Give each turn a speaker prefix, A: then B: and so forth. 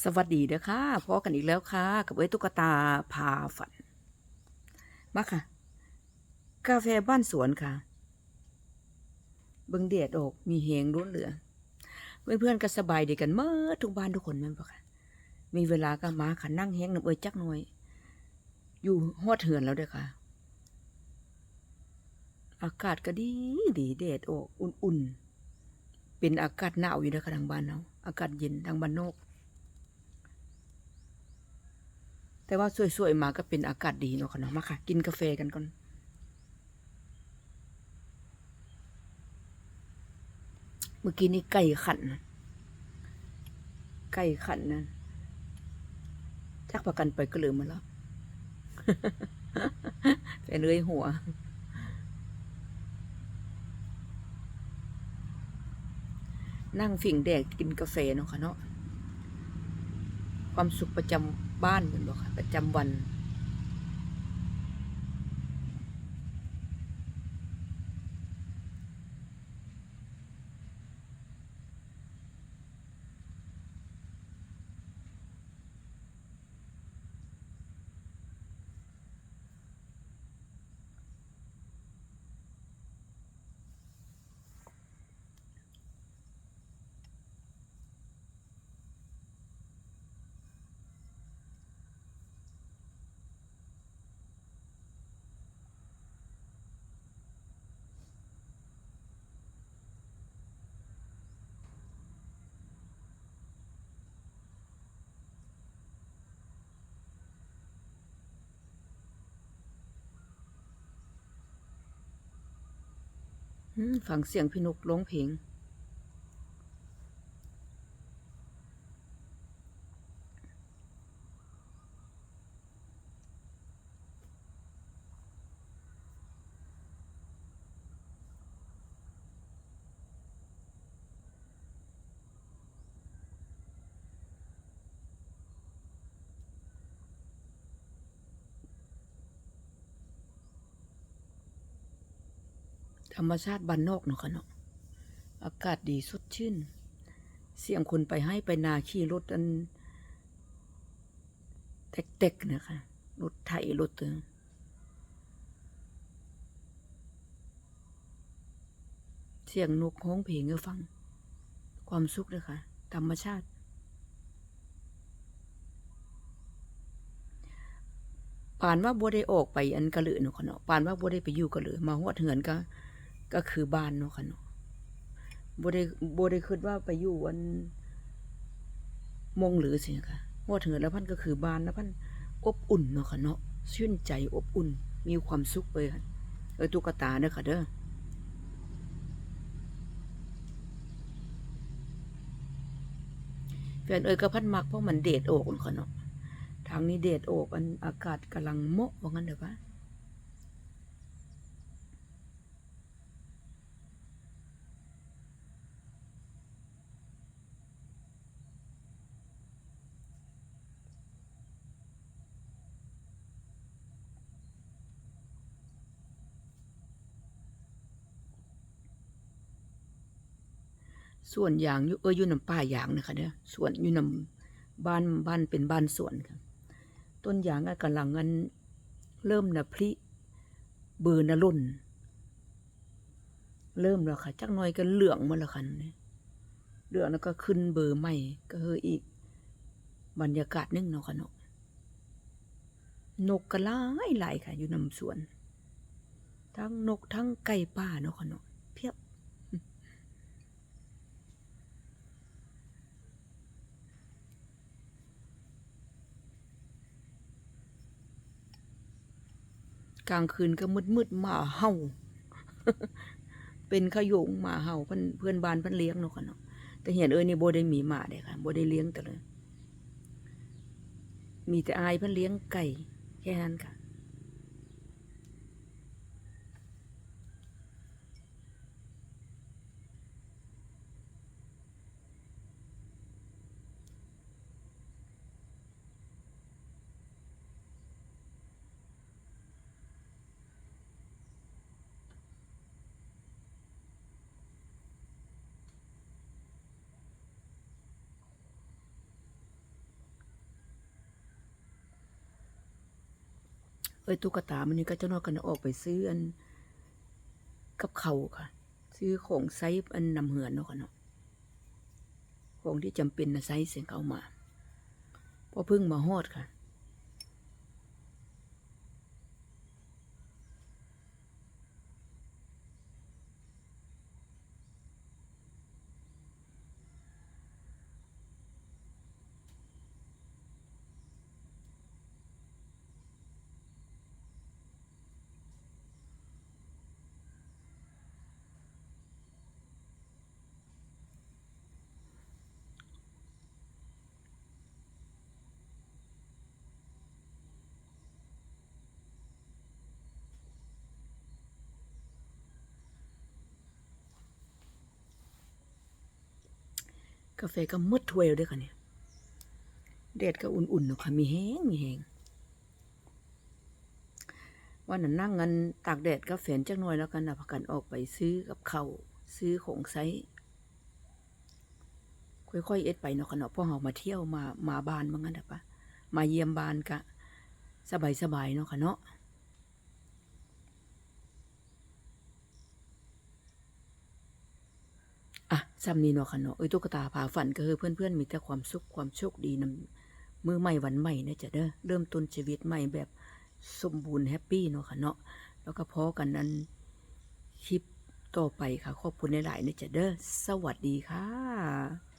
A: สวัสดีเด้อค่ะพอกันอีกแล้วค่ะ กับเอ้ตุ๊กตาพาฝัน มาค่ะ กาแฟบ้านสวนค่ะ เบิ่งเดดออกมีเฮงล้วนเหลือ เพื่อนๆก็สบายดีกันเมื่อทุกบ้านทุกคนแม่นปะค่ะ มีเวลาก็มาค่ะนั่งแห้งน้ำเอ้ยจักหน่อยอยู่ฮอดเหือนแล้วเด้อค่ะ อากาศก็ดีดีแดดออกอุ่นๆ เป็นอากาศหนาวอยู่เด้อค่ะทางบ้านเนาะอากาศเย็นทางบ้านนอก แต่ว่าสวยๆมาก็เป็นอากาศดีเนาะค่ะเนาะมาค่ะ กินกาแฟกันก่อนเมื่อกี้นี่ไก่ขัน ไก่ขันนั่นจักประกันไปก็ลืมมาแล้วแฟนเลยหัว นั่งฝิ่งแดดกินกาแฟเนาะค่ะเนาะ ความสุขประจำ บ้านเหมือนบอกค่ะประจำวัน ฟังเสียงพี่นกร้องเพลง ธรรมชาติบ้านนอกเนาะค่ะเนาะอากาศดีสดชื่น เสียงคนไปให้ไปนาขี่รถอันเต็กๆเนะคะรถไถรถเตอเสียงนกฮ้องเพลงให้ฟัง ความสุขเลยค่ะ ธรรมชาติปานว่าบัวได้ออกไปอันกะเหลือเนาะค่ะเนาะปานว่าบัวได้ไปอยู่กะเหลือมาฮอดเหือนก็ ก็คือบ้านเนาะค่ะเนาะบัได้บัได้คิดว่าไปอยู่อันมงหรือสิค่ะฮอดเหือนแล้วพันก็คือบ้านแล้วพันอบอุ่นเนาะค่ะเนาะชื่นใจอบอุ่น มีความสุขเลยค่ะเออตุ๊กตาเด้อค่ะเด้อแฟนเอ้ยก็พันมักเพราะมันเดดโอกเนาะค่ะเนาะทางนี้เดดโอกอันอากาศกำลังเหมาะว่างั้นเด้อปะ ส่วนยางอยู่เอออยู่นำป่ายางนะคะเด้อส่วนอยู่นำบ้านบ้านเป็นบ้านสวนค่ะ ต้นยางก็กำลังอันเริ่มนะพริเบือนะล่น เริ่มแล้วค่ะ จักหน่อยก็เหลืองมาแล้วค่ะนี่เหลืองแล้วก็ขึ้นเบอร์ใหม่ก็เฮออีก บรรยากาศนึงเนาะค่ะนาะนกก็หลายหลค่ะ อยู่นำสวน ทั้งนกทั้งไก่ป่าเนาะค่ะนาะเพียบ กลางคืนก็มืดมืดหมาเห่า เป็นขยงหมาเห่าเพื่อนเพื่อนบ้านเพื่อนเลี้ยงเนาะค่ะเนาะแต่เห็นเอ้ยนี่โบได้มีหมาเด้ค่ะโบได้เลี้ยงแต่เลย มีแต่อายเพื่อนเลี้ยงไก่แค่นั้นค่ะ อ้ยตุ๊กตามันนี่ก็เจ้านอกกันออกไปซื้ออัน กับเขาค่ะ ซื้อของไซส์อันนำเหือนเนาะค่ะเนาะของที่จำเป็นนะไซส์เสียงเขามาพอเพึ่งมาฮอดค่ะ กาแฟก็มืดถ้วยแล้วเด้วยค่ะเนี่ยแดดก็อุ่นๆเนาะค่ะมีแห้งมีแห้งวันนั้นนั่งกันตากแดดก็แฝนจักหน่อยแล้วกันนะพากันออกไปซื้อกับเขาซื้อของไซส์ค่อยๆเอ็ดไปเนาะค่ะเนาะเพอเฮามาเที่ยวมามาบ้านว่างั้นน่ะปะมาเยี่ยมบ้านกะ สบายๆเนาะค่ะเนาะ อะซ้ำนี้เนาะค่ะเนาะเอ้ยตุ๊กตาผาฝันก็คือเพื่อนๆมีแต่ความสุขความโชคดีนำมือใหม่วันใหม่นะจ๊ะเด้อเริ่มต้นชีวิตใหม่แบบสมบูรณ์แฮปปี้เนาะค่ะเนาะแล้วก็พอกันนั้นคลิปต่อไปค่ะขอบคุณหลายๆนะจ๊ะเด้อสวัสดีค่ะ